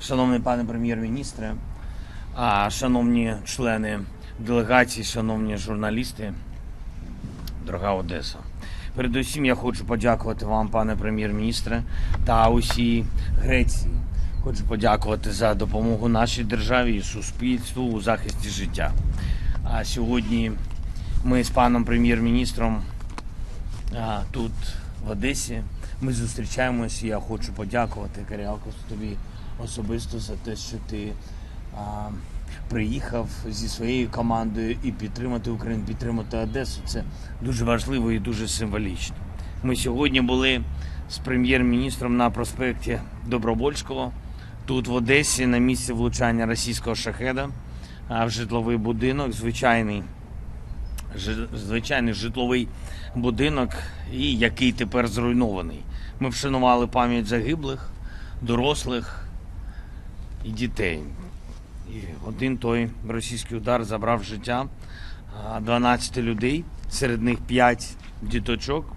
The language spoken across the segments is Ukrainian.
Шановний пане прем'єр-міністре, шановні члени делегації, шановні журналісти, дорога Одеса. Передусім я хочу подякувати вам, пане прем'єр-міністре, та усій Греції. Хочу подякувати за допомогу нашій державі і суспільству у захисті життя. А сьогодні ми з паном прем'єр-міністром тут, в Одесі. Ми зустрічаємось. і Я хочу подякувати Каріалко тобі особисто за те, що ти а, приїхав зі своєю командою і підтримати Україну, підтримати Одесу. Це дуже важливо і дуже символічно. Ми сьогодні були з прем'єр-міністром на проспекті Добровольського, тут в Одесі, на місці влучання російського шахеда а, в житловий будинок, звичайний звичайний житловий будинок, і який тепер зруйнований. Ми вшанували пам'ять загиблих, дорослих і дітей. І один той російський удар забрав життя 12 людей, серед них 5 діточок.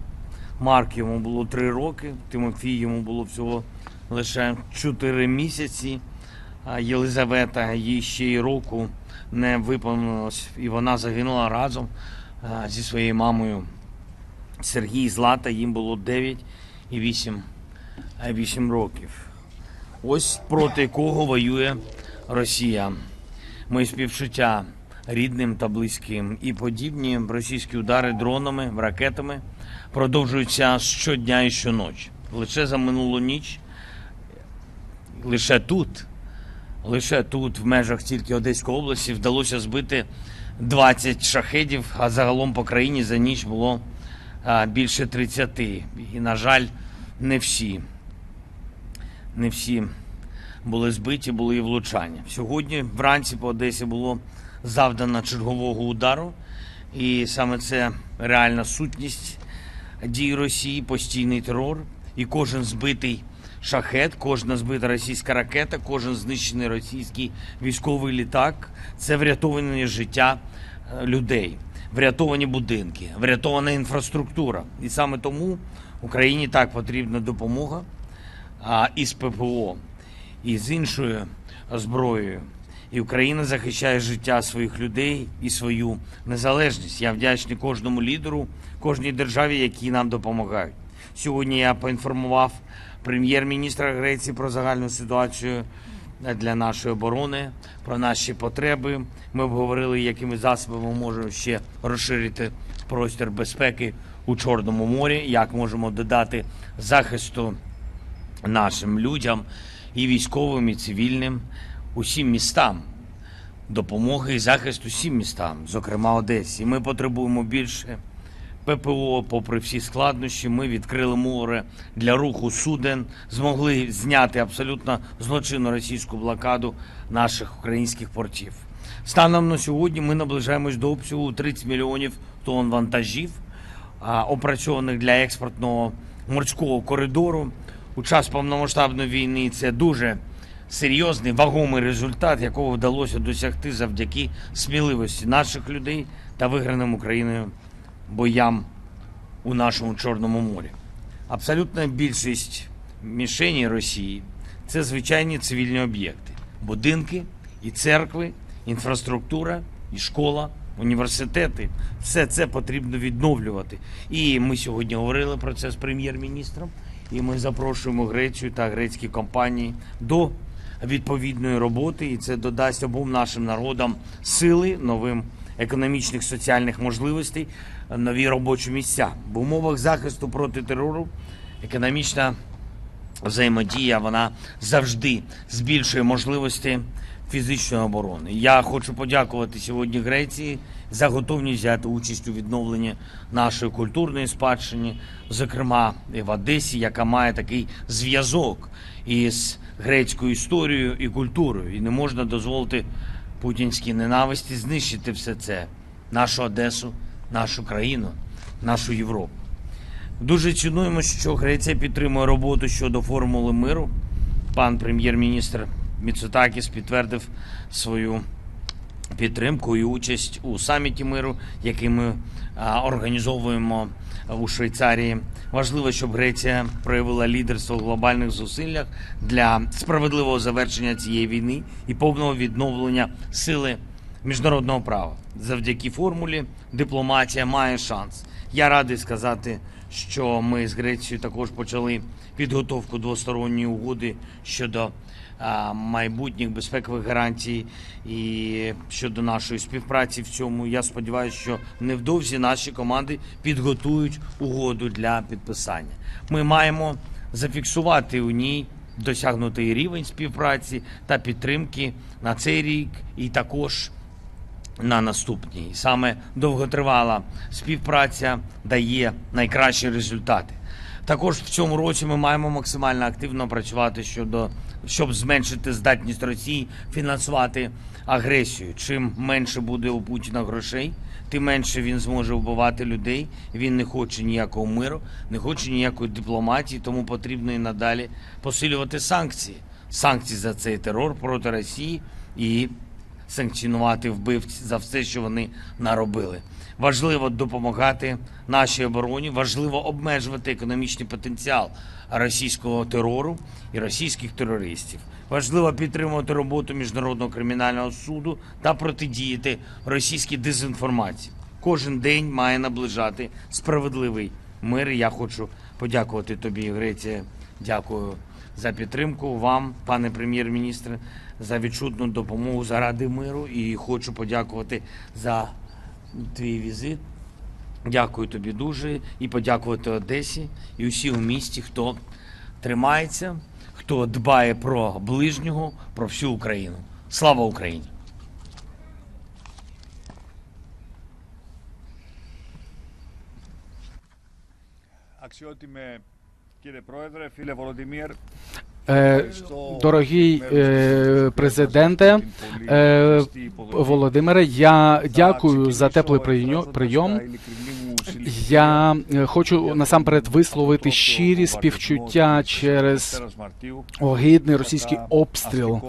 Марк йому було 3 роки, Тимофій йому було всього лише 4 місяці. Єлизавета їй ще й року не виповнилось, і вона загинула разом зі своєю мамою. Сергій Злата, їм було 9 і 8, 8 років. Ось проти кого воює Росія. Мої співчуття рідним та близьким. І подібні російські удари дронами, ракетами продовжуються щодня і щоночі. Лише за минулу ніч, лише тут, лише тут, в межах тільки Одеської області, вдалося збити 20 шахедів, а загалом по країні за ніч було більше 30. І, на жаль, не всі. Не всі були збиті, були і влучання. Сьогодні вранці по Одесі було завдано чергового удару, і саме це реальна сутність дій Росії, постійний терор. І кожен збитий шахет, кожна збита російська ракета, кожен знищений російський військовий літак це врятовані життя е, людей, врятовані будинки, врятована інфраструктура. І саме тому Україні так потрібна допомога із ППО, і з іншою зброєю. І Україна захищає життя своїх людей і свою незалежність. Я вдячний кожному лідеру, кожній державі, які нам допомагають. Сьогодні я поінформував прем'єр-міністра Греції про загальну ситуацію для нашої оборони, про наші потреби. Ми обговорили, якими засобами можемо ще розширити простір безпеки у Чорному морі, як можемо додати захисту нашим людям і військовим, і цивільним, усім містам. Допомоги і захист усім містам, зокрема Одесі. Ми потребуємо більше ППО, попри всі складнощі. Ми відкрили море для руху суден, змогли зняти абсолютно злочинну російську блокаду наших українських портів. Станом на сьогодні ми наближаємось до обсягу у 30 мільйонів тонн вантажів, опрацьованих для експортного морського коридору. У час повномасштабної війни це дуже серйозний вагомий результат, якого вдалося досягти завдяки сміливості наших людей та виграним Україною боям у нашому Чорному морі. Абсолютна більшість мішеней Росії це звичайні цивільні об'єкти: будинки і церкви, інфраструктура і школа, університети. Все це потрібно відновлювати. І ми сьогодні говорили про це з прем'єр-міністром. І ми запрошуємо Грецію та грецькі компанії до відповідної роботи, і це додасть обом нашим народам сили, новим економічних соціальних можливостей, нові робочі місця. В умовах захисту проти терору економічна взаємодія вона завжди збільшує можливості фізичної оборони. Я хочу подякувати сьогодні Греції за готовність взяти участь у відновленні нашої культурної спадщини, зокрема в Одесі, яка має такий зв'язок із грецькою історією і культурою. І не можна дозволити путінській ненависті знищити все це, нашу Одесу, нашу країну, нашу Європу. Дуже цінуємо, що Греція підтримує роботу щодо формули миру. Пан прем'єр-міністр Міцотакіс підтвердив свою підтримку і участь у саміті миру, який ми організовуємо у Швейцарії. Важливо, щоб Греція проявила лідерство в глобальних зусиллях для справедливого завершення цієї війни і повного відновлення сили міжнародного права. Завдяки формулі дипломатія має шанс. Я радий сказати, що ми з Грецією також почали підготовку двосторонньої угоди щодо майбутніх безпекових гарантій і щодо нашої співпраці в цьому. Я сподіваюся, що невдовзі наші команди підготують угоду для підписання. Ми маємо зафіксувати у ній досягнутий рівень співпраці та підтримки на цей рік і також на наступній. Саме довготривала співпраця дає найкращі результати. Також в цьому році ми маємо максимально активно працювати щодо щоб зменшити здатність Росії фінансувати агресію. Чим менше буде у Путіна грошей, тим менше він зможе вбивати людей. Він не хоче ніякого миру, не хоче ніякої дипломатії, тому потрібно і надалі посилювати санкції. Санкції за цей терор проти Росії і санкціонувати вбивць за все, що вони наробили. Важливо допомагати нашій обороні, важливо обмежувати економічний потенціал російського терору і російських терористів. Важливо підтримувати роботу міжнародного кримінального суду та протидіяти російській дезінформації. Кожен день має наближати справедливий мир. Я хочу подякувати тобі, Греція. Дякую за підтримку вам, пане прем'єр-міністре, за відчутну допомогу заради миру. І хочу подякувати за твій візит. Дякую тобі дуже і подякувати Одесі і усі у місті, хто тримається, хто дбає про ближнього, про всю Україну. Слава Україні! Αξιότιμε κύριε Πρόεδρε, φίλε Βολοντιμίρ, Е, Дорогий е, президенте е, Володимире, я дякую за теплий прийом. Я е, хочу насамперед висловити щирі співчуття через огидний російський обстріл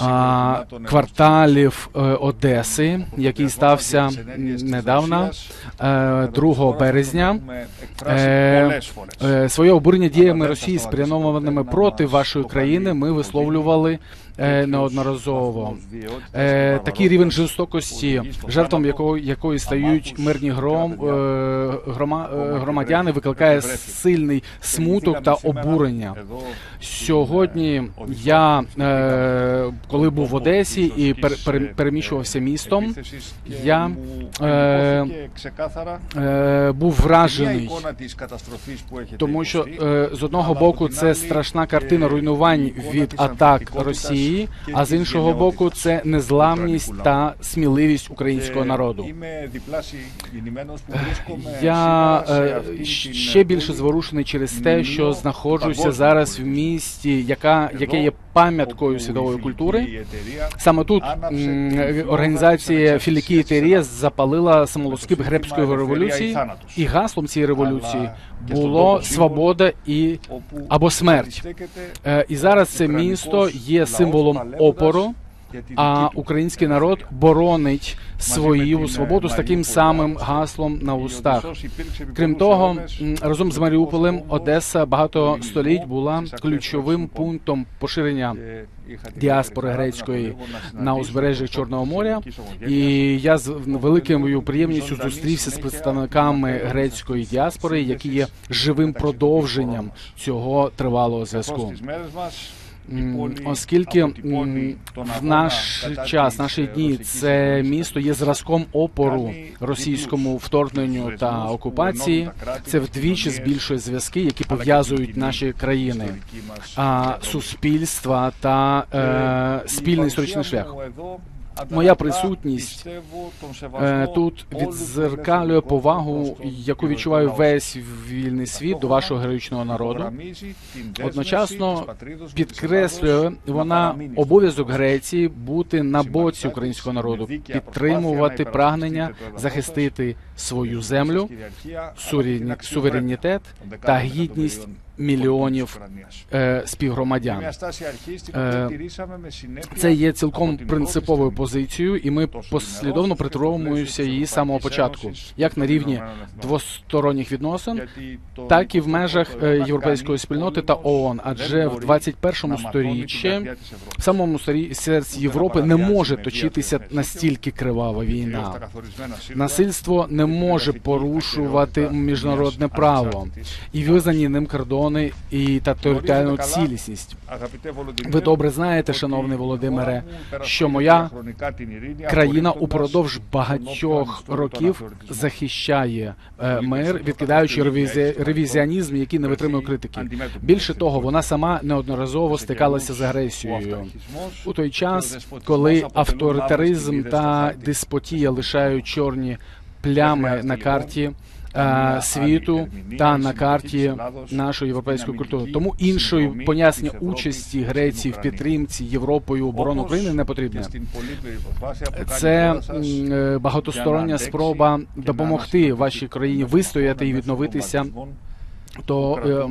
а, кварталів е, Одеси, який стався недавно, е, 2 березня. Е, Е, Своє обурення діями Росії, спрямованими проти вашої країни, ми висловлювали неодноразово. Е, Такий рівень жорстокості, жертвам якого якої стають мирні гром е, грома, е, громадяни, викликає сильний смуток та обурення. Сьогодні я, е, коли був в Одесі і пер, пер- переміщувався містом, я е, е, був вражений. Тому що е, з одного боку це страшна картина руйнувань від атак Росії, а з іншого боку, це незламність та сміливість українського народу. Я е, ще більше зворушений через те, що знаходжуся зараз в місті, яка яке є пам'яткою світової культури. Саме тут організація Філікії Терія запалила самолоскип гребської революції, і гаслом цієї революції було свобода і або смерть. Е, І зараз це місто є символом опору. А український народ боронить свою свободу з таким самим гаслом на устах. Крім того, разом з Маріуполем Одеса багато століть була ключовим пунктом поширення діаспори грецької на узбережжях Чорного моря. І я з великою приємністю зустрівся з представниками грецької діаспори, які є живим продовженням цього тривалого зв'язку. Оскільки в наш час, наші дні, це місто є зразком опору російському вторгненню та окупації, це вдвічі збільшує зв'язки, які пов'язують наші країни, суспільства та е, спільний історичний шлях. Моя присутність е, тут відзеркалює повагу, яку відчуває весь вільний світ до вашого героїчного народу. Одночасно підкреслює вона обов'язок Греції бути на боці українського народу, підтримувати прагнення захистити свою землю, суверені- суверенітет та гідність мільйонів е, співгромадян. Е, Це є цілком принциповою позицією, і ми послідовно притримуємося її з самого початку, як на рівні двосторонніх відносин, так і в межах е, європейської спільноти та ООН. Адже в 21 сторіччі в самому серці Європи не може точитися настільки кривава війна. Насильство не може порушувати міжнародне право. І визнані ним кордони і та територіальну цілісність. Ви добре знаєте, шановний Володимире, що моя країна упродовж багатьох років захищає е, мир, відкидаючи ревізі- ревізіонізм, який не витримує критики. Більше того, вона сама неодноразово стикалася з агресією у той час, коли авторитаризм та деспотія лишають чорні плями на карті. Е, Світу та на карті нашої європейської культури, тому іншої пояснення участі Греції в підтримці Європою оборони України не потрібне. Це е, багатостороння спроба допомогти вашій країні вистояти і відновитися то, е,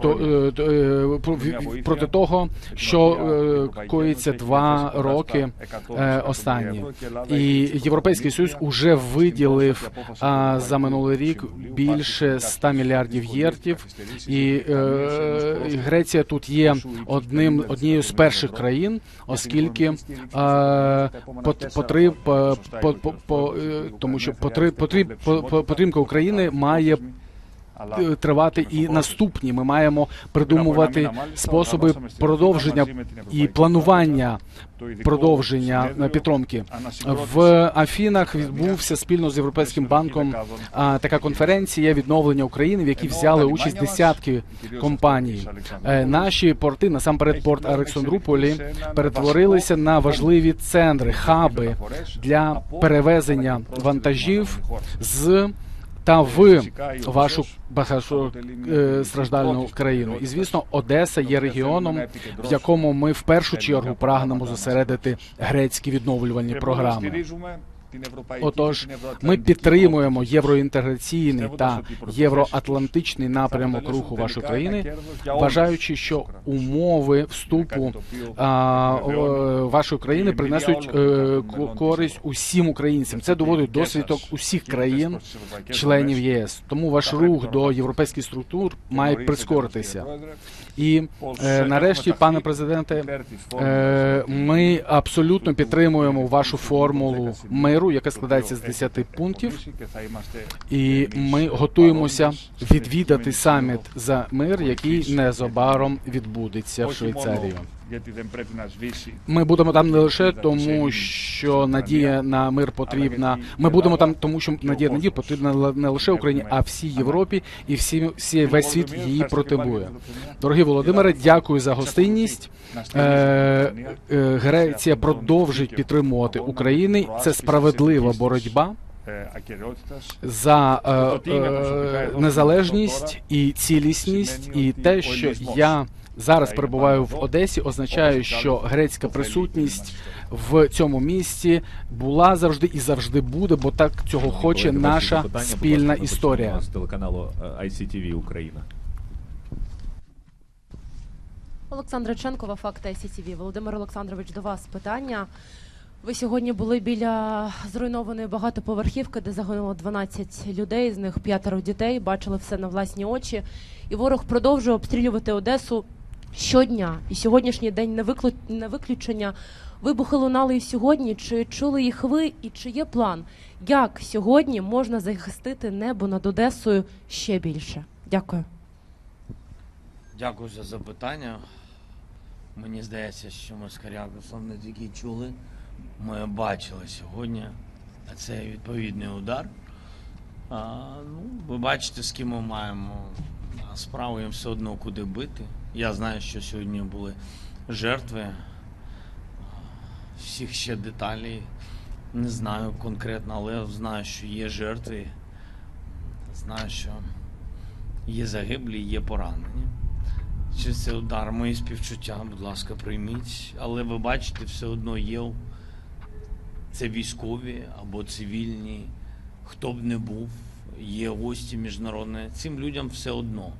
то, е, то, е, про- проти того, що е, коїться два роки останні. І Європейський Союз уже виділив за минулий рік більше 100 мільярдів єртів, і Греція тут є одним однією з перших країн, оскільки потріб по, по, по, тому що потріб, потріб, по- по- України має тривати і наступні. Ми маємо придумувати способи продовження і планування продовження е, підтримки. В Афінах відбувся спільно з Європейським банком така конференція відновлення України, в якій взяли участь десятки компаній. Е, Наші порти, насамперед порт Олександрополі, перетворилися на важливі центри, хаби для перевезення вантажів з та в вашу багатостраждальну країну. І звісно, Одеса є регіоном, в якому ми в першу чергу прагнемо зосередити грецькі відновлювальні програми. Отож, ми підтримуємо євроінтеграційний та євроатлантичний напрямок руху вашої країни, вважаючи, що умови вступу а, вашої країни принесуть е, користь усім українцям. Це доводить досвідок усіх країн, членів ЄС. Тому ваш рух до європейських структур має прискоритися. І е, нарешті, пане президенте, е, ми абсолютно підтримуємо вашу формулу миру, яка складається з 10 пунктів. І ми готуємося відвідати саміт за мир, який незабаром відбудеться в Швейцарії. Ми будемо там не лише тому, що надія на мир потрібна. Ми будемо там, тому що надія на мир потрібна не лише Україні, а всій Європі і всі, всі весь світ її потребує. Дорогі Володимире, дякую за гостинність. Е, е, Греція продовжить підтримувати Україну. Це справедлива боротьба за е, е, незалежність і цілісність, і те, що я зараз перебуваю в Одесі, означає, що грецька присутність в цьому місті була завжди і завжди буде, бо так цього хоче наша спільна історія. З телеканалу е, ICTV Україна. Олександра Ченкова, факт ICTV. Володимир Олександрович, до вас питання. Ви сьогодні були біля зруйнованої багатоповерхівки, де загинуло 12 людей, з них п'ятеро дітей. Бачили все на власні очі. І ворог продовжує обстрілювати Одесу щодня. І сьогоднішній день не, виклю... не виключення. Вибухи лунали і сьогодні. Чи чули їх ви? І чи є план, як сьогодні можна захистити небо над Одесою ще більше? Дякую. Дякую за запитання. Мені здається, що ми з не тільки чули, ми бачили сьогодні. А це відповідний удар. А, ну, ви бачите, з ким ми маємо справу, їм все одно куди бити. Я знаю, що сьогодні були жертви. Всіх ще деталей не знаю конкретно, але знаю, що є жертви. Знаю, що є загиблі, є поранені. Чи це удар, мої співчуття, будь ласка, прийміть. Але ви бачите, все одно є. Це військові або цивільні, хто б не був, є гості міжнародні. Цим людям все одно.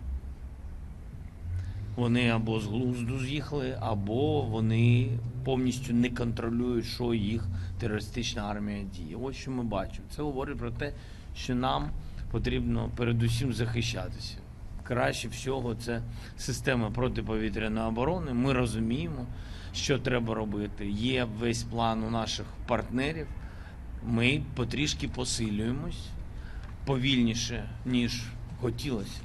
Вони або з глузду з'їхали, або вони повністю не контролюють, що їх терористична армія діє. Ось що ми бачимо. Це говорить про те, що нам потрібно передусім захищатися. Краще всього це система протиповітряної оборони. Ми розуміємо, що треба робити. Є весь план у наших партнерів. Ми потрішки посилюємось повільніше, ніж хотілося.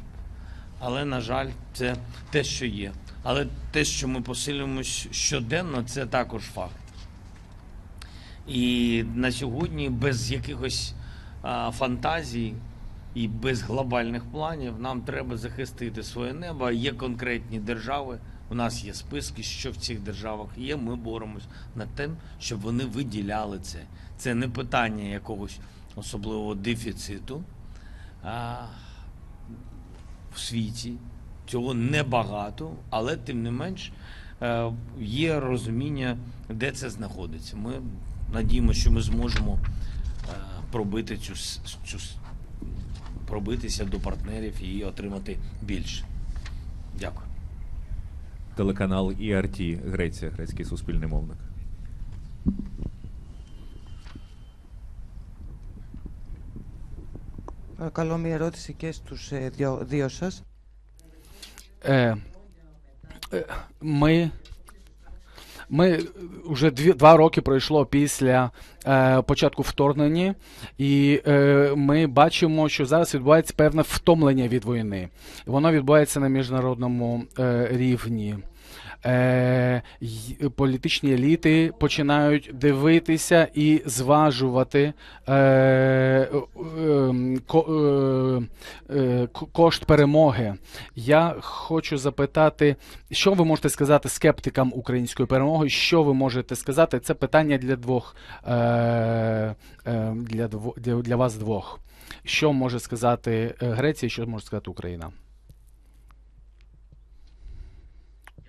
Але, на жаль, це те, що є. Але те, що ми посилюємось щоденно, це також факт. І на сьогодні без якихось а, фантазій і без глобальних планів нам треба захистити своє небо. Є конкретні держави. У нас є списки, що в цих державах є. Ми боремось над тим, щоб вони виділяли це. Це не питання якогось особливого дефіциту а, світі. Цього небагато, але тим не менш е, є розуміння, де це знаходиться. Ми надіємося, що ми зможемо е, пробити цю, цю пробитися до партнерів і отримати більше. Дякую. Телеканал ERT Греція, грецький суспільний мовник. Παρακαλώ μια ερώτηση και στους ε, δύο, δύο σας. Е, е, ми, ми вже дві, два роки пройшло після е, початку вторгнення, і е, ми бачимо, що зараз відбувається певне втомлення від війни. Воно відбувається на міжнародному е, рівні. Е, політичні еліти починають дивитися і зважувати е, е, ем, ко, е, е, кошт перемоги. Я хочу запитати, що ви можете сказати скептикам української перемоги? Що ви можете сказати? Це питання для двох е, е, для, для, для вас двох. Що може сказати е, Греція, що може сказати Україна?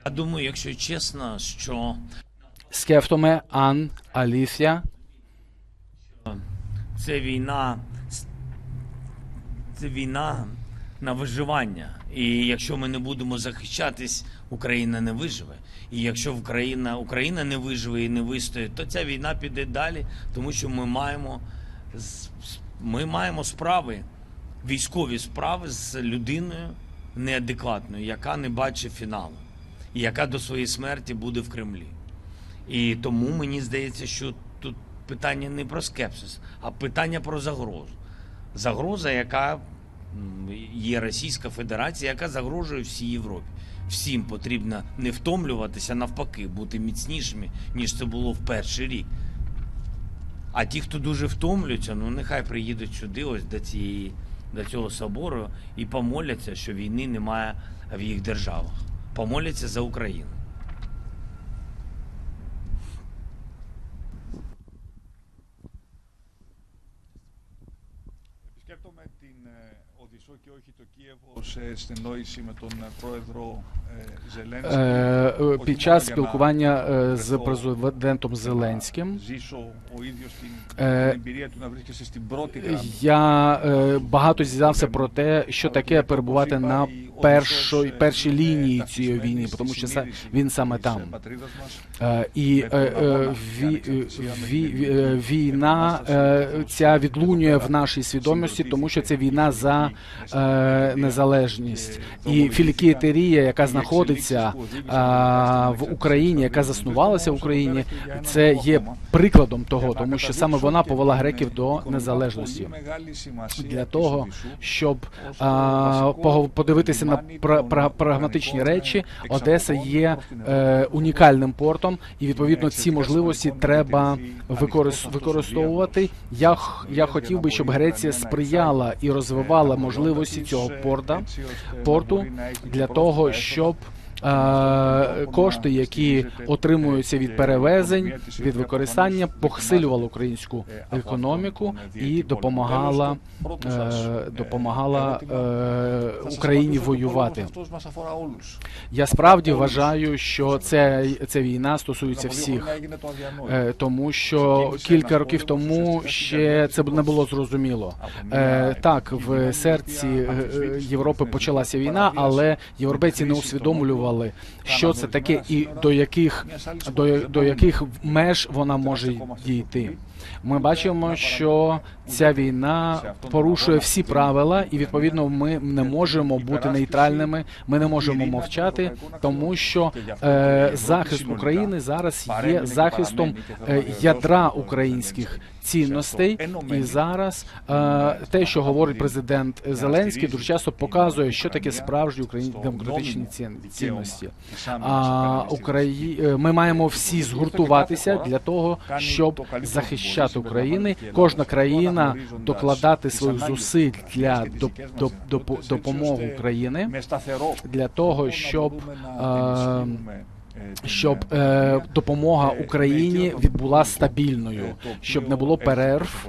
Я думаю, якщо чесно, що Скефтоме, Ан, Алісія. це війна, це війна на виживання. І якщо ми не будемо захищатись, Україна не виживе. І якщо Україна, Україна не виживе і не вистоїть, то ця війна піде далі, тому що ми маємо, ми маємо справи, військові справи з людиною неадекватною, яка не бачить фіналу, яка до своєї смерті буде в Кремлі. І тому мені здається, що тут питання не про скепсис, а питання про загрозу. Загроза, яка є Російська Федерація, яка загрожує всій Європі. Всім потрібно не втомлюватися, навпаки, бути міцнішими, ніж це було в перший рік. А ті, хто дуже втомлюються, ну нехай приїдуть сюди, ось до цієї до цього собору, і помоляться, що війни немає в їх державах помоляться за Украину. Ik Οδυσσό και όχι το Κίεβο σε συνεννόηση με τον ε, πρόεδρο ε, Ζελένσκι. Е, е, Όχι Під μόνο час για να спілкування е, з βρεθώ президентом και να Зеленським Ζήσω ο ίδιος την, Ε, την εμπειρία του να βρίσκεσαι στην πρώτη γραμμή. я е, багато зізнався про те, що таке перебувати на першої, першій лінії цієї війни, тому що са- він саме там. Е, І е, е, ві, е, ві, е, війна е, ця відлунює в нашій свідомості, тому що це війна за е, незалежність. І філікієтерія, яка знаходиться е, в Україні, яка заснувалася в Україні, це є прикладом того, тому що саме вона повела греків до незалежності. Для того, щоб пого- подивитися на пра- прагматичні речі, Одеса є е, унікальним портом, і відповідно ці можливості треба використовувати. Я, я хотів би, щоб Греція сприяла і розвивала можливості цього порта, порту для того, щоб кошти, які отримуються від перевезень, від використання, посилювали українську економіку і допомагала, е, допомагала е, Україні воювати. Я справді вважаю, що це, ця війна стосується всіх. Е, Тому що кілька років тому ще це не було зрозуміло. Так, в серці Європи почалася війна, але європейці не усвідомлювали показували, що це таке і до яких до, до яких меж вона може дійти. Ми бачимо, що ця війна порушує всі правила, і відповідно ми не можемо бути нейтральними. Ми не можемо мовчати, тому що е, захист України зараз є захистом е, ядра українських цінностей. І зараз е, те, що говорить президент Зеленський, дуже часто показує, що таке справжні українські демократичні цін- цінності. А Украї... е, ми маємо всі згуртуватися для того, щоб захищати Україну. Кожна країна докладати своїх зусиль для доп- доп- доп- допомоги України для того, щоб е, щоб е, допомога Україні відбула стабільною, щоб не було перерв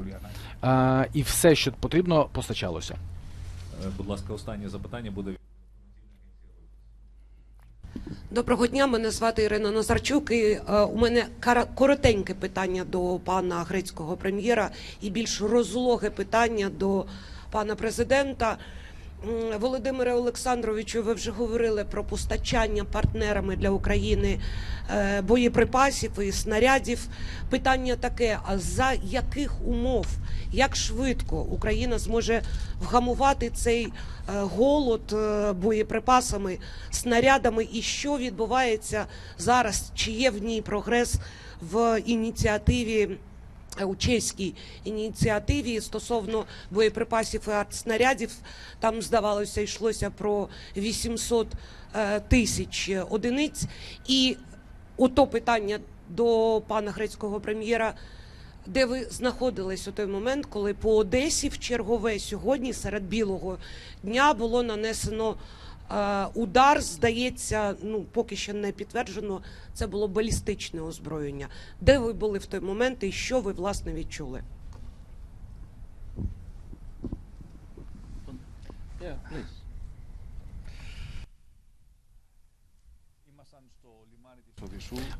е, і все, що потрібно, постачалося. Е, Будь ласка, останнє запитання буде. Доброго дня, мене звати Ірина Назарчук. І е, у мене коротеньке питання до пана грецького прем'єра і більш розлоге питання до пана президента. Володимире Олександровичу, ви вже говорили про постачання партнерами для України е, боєприпасів і снарядів. Питання таке: а за яких умов, як швидко Україна зможе вгамувати цей е, голод е, боєприпасами, снарядами, і що відбувається зараз? Чи є в ній прогрес в ініціативі? Е, У чеській ініціативі стосовно боєприпасів і артснарядів, там здавалося, йшлося про 800 е, тисяч одиниць. І ото питання до пана грецького прем'єра. Де ви знаходились у той момент, коли по Одесі в чергове сьогодні серед білого дня було нанесено удар? Здається, ну поки ще не підтверджено. Це було балістичне озброєння. Де ви були в той момент і що ви власне відчули?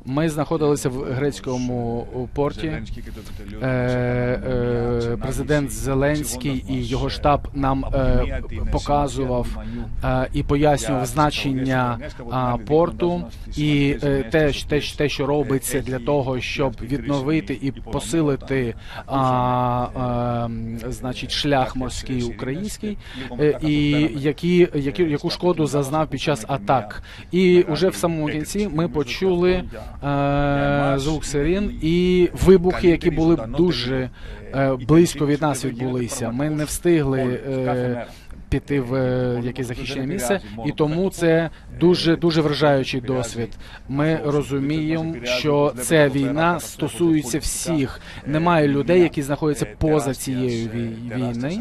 Ми знаходилися в грецькому порті. Е, е, президент Зеленський і його штаб нам е, показував і пояснював значення порту і те, те, те, що робиться для того, щоб відновити і посилити значить шлях морський український, і які, які яку шкоду зазнав під час атак. І уже в самому кінці ми почули е, звук сирін і вибухи, які були б дуже е, близько від нас відбулися. Ми не встигли. Е, Піти в е, якесь захищене місце, і тому це дуже дуже вражаючий досвід. Ми розуміємо, що ця війна стосується всіх. Немає людей, які знаходяться поза цією вій- війни.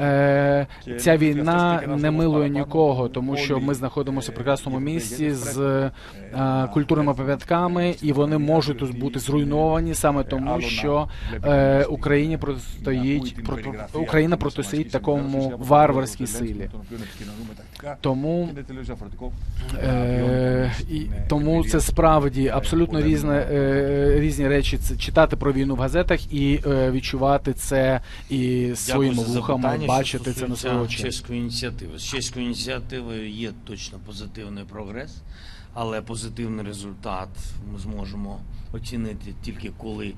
Е, ця війна не милує нікого, тому що ми знаходимося в прекрасному місці з е, культурними пам'ятками, і вони можуть тут бути зруйновані саме тому, що е, Україні протистоїть Україна протистоїть такому варварській силі. Тому Е, і тому це справді абсолютно різне е, різні речі. Це читати про війну в газетах і е, відчувати це і своїми вухами бачити це на свої очі. чеської ініціативи. З чеською ініціативою є точно позитивний прогрес, але позитивний результат ми зможемо оцінити тільки коли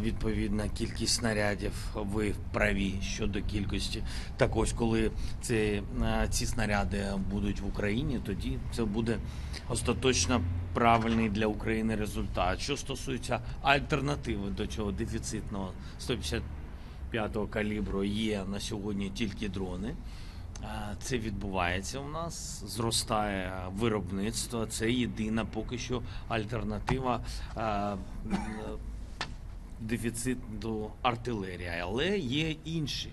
відповідна кількість снарядів ви праві щодо кількості. Так ось, коли ці, ці снаряди будуть в Україні, тоді це буде остаточно правильний для України результат. Що стосується альтернативи до цього дефіцитного 150 п'ятого калібру є на сьогодні тільки дрони. Це відбувається у нас, зростає виробництво. Це єдина поки що альтернатива а, м, дефіцит до артилерії. Але є інші.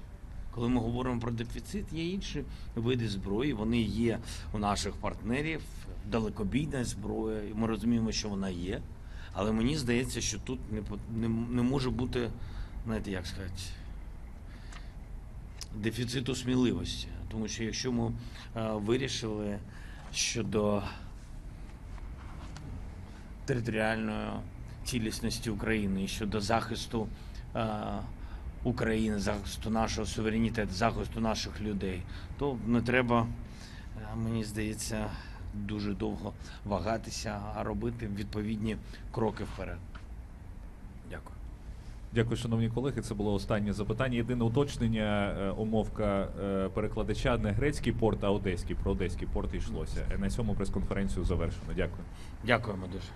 Коли ми говоримо про дефіцит, є інші види зброї. Вони є у наших партнерів, далекобійна зброя. і Ми розуміємо, що вона є. Але мені здається, що тут не, не, не може бути, знаєте, як сказати, дефіциту сміливості. Тому що якщо ми е, вирішили щодо територіальної цілісності України і щодо захисту е, України, захисту нашого суверенітету, захисту наших людей, то не треба, е, мені здається, дуже довго вагатися, а робити відповідні кроки вперед. Дякую. Шановні колеги. Це було останнє запитання. Єдине уточнення, е, умовка е, перекладача не грецький порт, а одеський. Про одеський порт йшлося. Е, На цьому прес-конференцію завершено. Дякую. Дякуємо дуже.